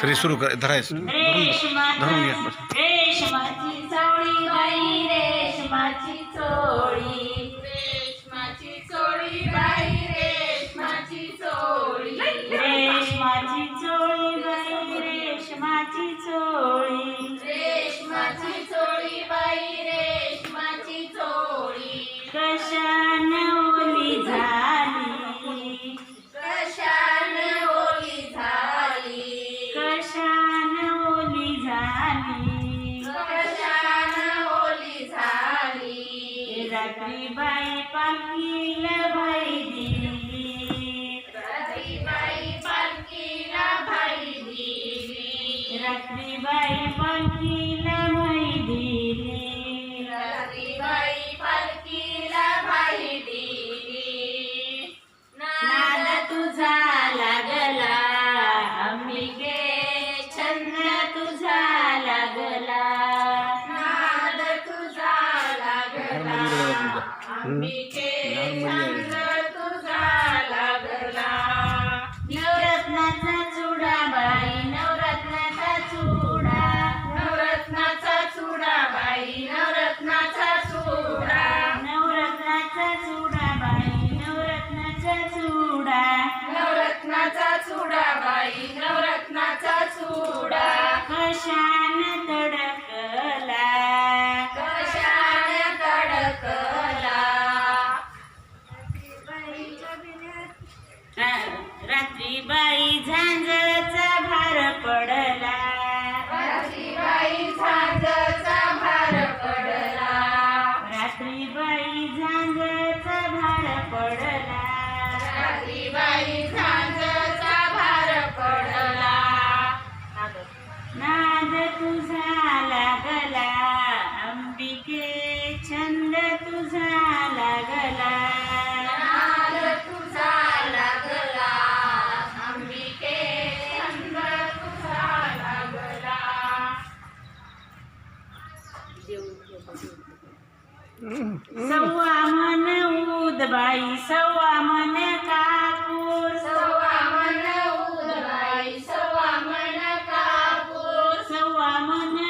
शरीर सुरू कर धरून धरून घ्या सावित्रीबाई पालखीला भाई दिली. सावित्रीबाई पालखीला भाई दिली. रात्रीबाई पालखी Mm-hmm. बाई झांजचा भार पडला. बाई भार पडला. भार पडला. तुझा लागला. अंबिके छंद तुझा लागला. सव्वा मन उदबाई सव्वा मन कापूर. सव्वा मन उदबाई सव्वा मन कापूर. सव्वा मन